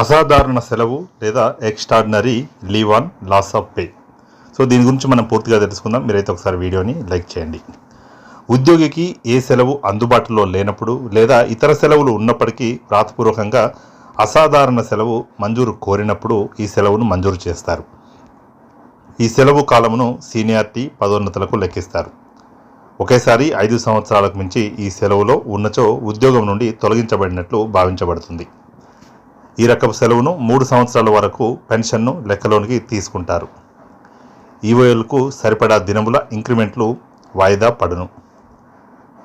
అసాధారణ సెలవు లేదా extraordinary leave on loss of pay so దీని గురించి మనం పూర్తిగా తెలుసుకుందాం. మీరైతే ఒకసారి వీడియోని లైక్ చేయండి. ఉద్యోగికి ఏ సెలవు అందుబాటులో లేనప్పుడు లేదా ఇతర సెలవులు ఉన్నప్పటికీ వ్రాతపూర్వకంగా అసాధారణ సెలవు మంజూరు కోరినప్పుడు ఈ సెలవును మంజూరు చేస్తారు. ఈ సెలవు కాలమును సీనియారిటీ పదోన్నతులకు లెక్కిస్తారు. ఒకేసారి ఐదు సంవత్సరాలకు మించి ఈ సెలవులో ఉన్నచో ఉద్యోగం నుండి తొలగించబడినట్లు భావించబడుతుంది. ఈ రకపు సెలవును మూడు సంవత్సరాల వరకు పెన్షన్ను లెక్కలోనికి తీసుకుంటారు. ఈవోఎల్కు సరిపడా దినముల ఇంక్రిమెంట్లు వాయిదా పడును.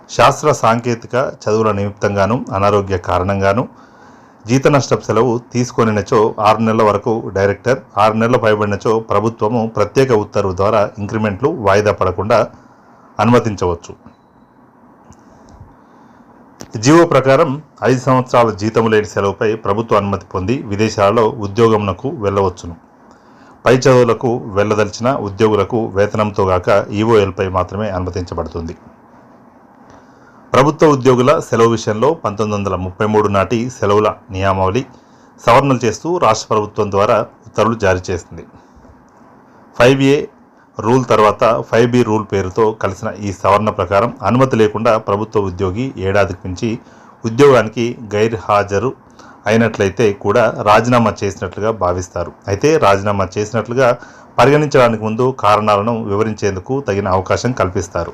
శాస్త్ర సాంకేతిక చదువుల నిమిత్తంగాను అనారోగ్య కారణంగాను జీత నష్టపు సెలవు తీసుకొనినచో ఆరు నెలల వరకు డైరెక్టర్ ఆరు నెలల పైబడినచో ప్రభుత్వము ప్రత్యేక ఉత్తర్వు ద్వారా ఇంక్రిమెంట్లు వాయిదా పడకుండా అనుమతించవచ్చు. జీవో ప్రకారం ఐదు సంవత్సరాల జీతము లేని సెలవుపై ప్రభుత్వ అనుమతి పొంది విదేశాలలో ఉద్యోగమునకు వెళ్ళవచ్చును. పై చదువులకు వెళ్ళదలిచిన ఉద్యోగులకు వేతనంతో గాక ఈఓఎల్పై మాత్రమే అనుమతించబడుతుంది. ప్రభుత్వ ఉద్యోగుల సెలవు విషయంలో పంతొమ్మిది వందల ముప్పై మూడు నాటి సెలవుల నియామావళి సవరణలు చేస్తూ రాష్ట్ర ప్రభుత్వం ద్వారా ఉత్తర్వులు జారీ చేసింది. ఫైవ్ ఏ రూల్ తర్వాత ఫైవ్ బి రూల్ పేరుతో కలిసిన ఈ సవరణ ప్రకారం అనుమతి లేకుండా ప్రభుత్వ ఉద్యోగి ఏడాదికి మించి ఉద్యోగానికి గైర్హాజరు అయినట్లయితే కూడా రాజీనామా చేసినట్లుగా భావిస్తారు. అయితే రాజీనామా చేసినట్లుగా పరిగణించడానికి ముందు కారణాలను వివరించేందుకు తగిన అవకాశం కల్పిస్తారు.